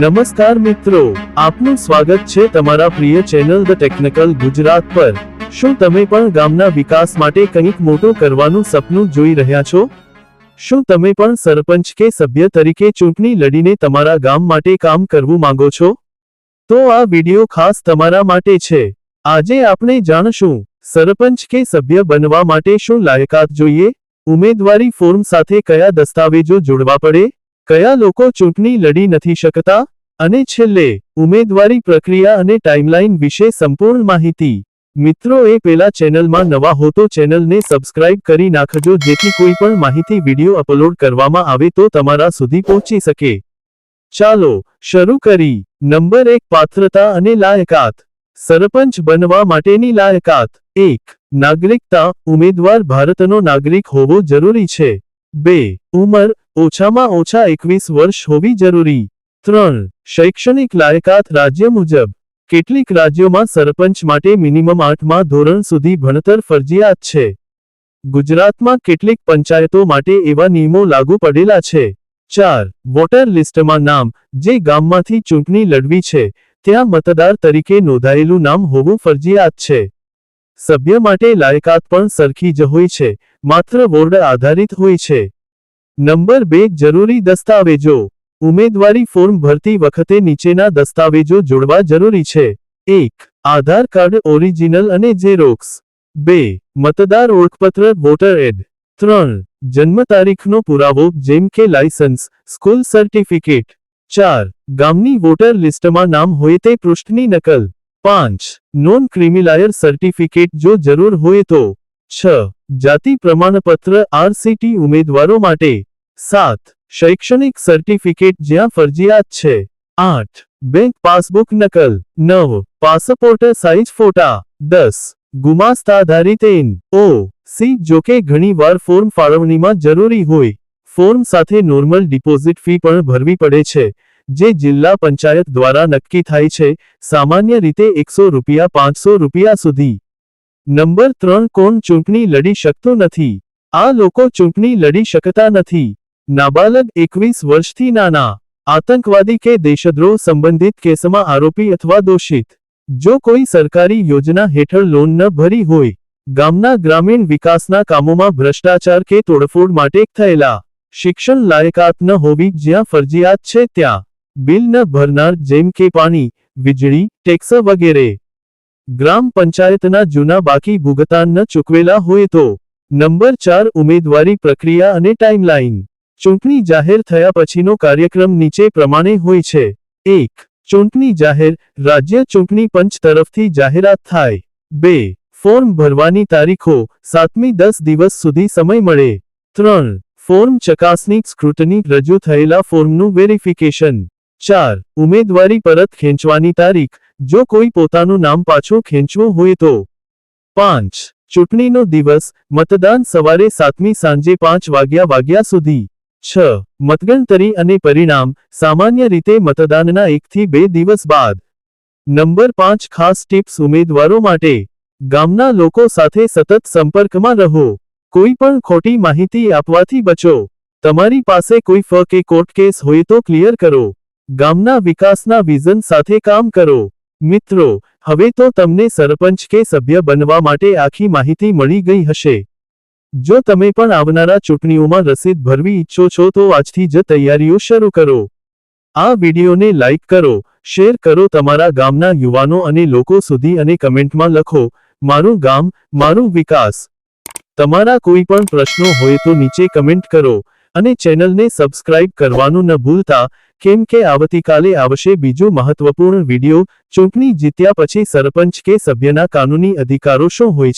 નમસ્કાર મિત્રો, આપનું સ્વાગત છે તમારા પ્રિય ચેનલ ધ ટેકનિકલ ગુજરાત પર. શું તમે પણ ગામના વિકાસ માટે કંઈક મોટું કરવાનું સપનું જોઈ રહ્યા છો? શું તમે પણ સરપંચ કે સભ્ય તરીકે ચૂંટણી લડીને તમારા ગામ માટે કામ કરવું માંગો છો? તો આ વિડિયો ખાસ તમારા માટે છે. આજે આપણે જાણશું, સરપંચ કે સભ્ય બનવા માટે શું લાયકાત જોઈએ? ઉમેદવારી ફોર્મ સાથે કયા દસ્તાવેજો જોડવા પડે? કયા લોકો ચૂંટણી લડી નથી શકતા? અને છેલ્લે, ઉમેદવારી પ્રક્રિયા અને ટાઈમલાઈન વિશે સંપૂર્ણ માહિતી. મિત્રો, એ પેલા ચેનલમાં નવા હો તો ચેનલને સબસ્ક્રાઇબ કરી નાખજો, જેથી કોઈ પણ માહિતી વીડિયો અપલોડ કરવામાં આવે તો તમારા સુધી પહોંચી શકે. ચાલો, શરૂ કરી. નંબર એક, પાત્રતા અને લાયકાત. સરપંચ બનવા માટેની લાયકાત. એક, નાગરિકતા. ઉમેદવાર ભારતનો નાગરિક હોવો જરૂરી છે. બે, ઉંમર. ઓછામાં ઓછા એકવીસ વર્ષ હોવી જરૂરી. ત્રણ, શૈક્ષણિક લાયકાત રાજ્ય મુજબ. કેટલીક રાજ્યોમાં સરપંચ માટે મિનિમમ આઠમા ધોરણ સુધી ભણતર ફરજિયાત છે. ગુજરાતમાં કેટલીક પંચાયતો માટે એવા નિયમો લાગુ પડેલા છે. ચાર, વોટર લિસ્ટમાં નામ. જે ગામમાંથી ચૂંટણી લડવી છે, ત્યાં મતદાર તરીકે નોંધાયેલું નામ હોવું ફરજિયાત છે. સભ્ય માટે લાયકાત પણ સરખી જ હોય છે, માત્ર વોર્ડ આધારિત હોય છે. નંબર બે, જરૂરી દસ્તાવેજો. ઉમેદવારી ફોર્મ ભરતી વખતે નીચેના દસ્તાવેજો જોડવા જરૂરી છે. એક, આધાર કાર્ડ ઓરિજિનલ અને ઝેરોક્સ. બે, મતદાર ઓળખપત્ર, વોટર એડ. ત્રણ, જન્મ તારીખનો પુરાવો, જેમ કે લાયસન્સ, સ્કૂલ સર્ટિફિકેટ. ચાર, ગામની વોટર લિસ્ટમાં નામ હોય તે પૃષ્ઠની નકલ. પાંચ, નોન ક્રિમિલાયર સર્ટિફિકેટ જો જરૂર હોય તો. છ, જાતિ પ્રમાણપત્ર, આરસીટી ઉમેદવારો માટે. સાત. શૈક્ષણિક સર્ટિફિકેટ જ્યાં ફરજિયાત છે. આઠ. બેંક પાસબુક નકલ. નવ. પાસપોર્ટ સાઇઝ ફોટા. દસ. ગુમાસ્તાધારિત એન ઓ. સી. જોકે ઘણીવાર ફોર્મ ફાળવણીમાં જરૂરી હોય. ફોર્મ સાથે નોર્મલ ડિપોઝિટ ફી પણ ભરવી પડે છે, જે જિલ્લા પંચાયત દ્વારા નક્કી થાય છે. સામાન્ય રીતે એકસો રૂપિયા, પાંચસો રૂપિયા સુધી. નંબર ત્રણ, કોણ ચૂંટણી લડી શકતો નથી? આ લોકો ચૂંટણી લડી શકતા નથી. નાબાલગ એકવીસ વર્ષથી નાના, આતંકવાદી કે દેશદ્રોહ સંબંધિત કેસમાં આરોપી અથવા દોષિત. જો કોઈ સરકારી યોજના હેઠળ લોન ન ભરી હોય, ગામના ગ્રામીણ વિકાસના કામોમાં ભ્રષ્ટાચાર કે તોડફોડ માટે થયેલા શિક્ષણ લાયકાત ન હોવી જ્યાં ફરજિયાત છે ત્યાં બિલ ન ભરનાર જેમ કે પાણી, વીજળી, ટેક્સ વગેરે. ગ્રામ પંચાયતના જૂના બાકી ભુગતાન ન ચૂકવેલા હોય તો નંબર ચાર ઉમેદવારી પ્રક્રિયા અને ટાઈમલાઈન ચૂંટણી જાહેર થયા પછીનો કાર્યક્રમ નીચે પ્રમાણે હોય છે. એક, ચૂંટણી જાહેર, રાજ્ય ચૂંટણી પંચ તરફથી જાહેરાત થાય. બે, ફોર્મ ભરવાની તારીખો, સાતમી દસ દિવસ સુધી સમય મળે. ત્રણ, ફોર્મ ચકાસણી સ્ક્રુટની રજૂ થયેલા ફોર્મનું વેરિફિકેશન. ચાર, ઉમેદવારી પરત ખેંચવાની તારીખ, જો કોઈ પોતાનું નામ પાછું ખેંચવું હોય તો. પાંચ, ચૂંટણીનો દિવસ, મતદાન સવારે સાતમી સાંજે પાંચ વાગ્યા વાગ્યા સુધી. છ. મતગણતરી અને પરિણામ સામાન્ય રીતે મતદાનના એકથી બે દિવસ બાદ. નંબર પાંચ ખાસ ટિપ્સ ઉમેદવારો માટે. ગામના લોકો સાથે સતત સંપર્કમાં રહો. કોઈ પણ ખોટી માહિતી આપવાથી બચો. તમારી પાસે કોઈ ફ કે કોર્ટ કેસ હોય તો ક્લિયર કરો. ગામના વિકાસના વિઝન સાથે કામ કરો. મિત્રો, હવે તો તમને સરપંચ કે સભ્ય બનવા માટે આખી માહિતી મળી ગઈ હશે. જો તમે પણ આવનારા ચૂંટણીઓમાં રસીદ ભરવી ઈચ્છો છો તો આજથી જ તૈયારીઓ શરૂ કરો. આ વિડીયોને લાઇક કરો, શેર કરો તમારા ગામના યુવાનો અને લોકો સુધી અને કમેન્ટમાં લખો, મારું ગામ, મારું વિકાસ. તમારા કોઈ પણ પ્રશ્નો હોય તો નીચે કમેન્ટ કરો અને ચેનલને સબસ્ક્રાઇબ કરવાનું ન ભૂલતા, કેમ કે આવતીકાલે આવશે બીજું મહત્વપૂર્ણ વીડિયો, ચૂંટણી જીત્યા પછી સરપંચ કે સભ્યના કાનૂની અધિકારો શું હોય છે?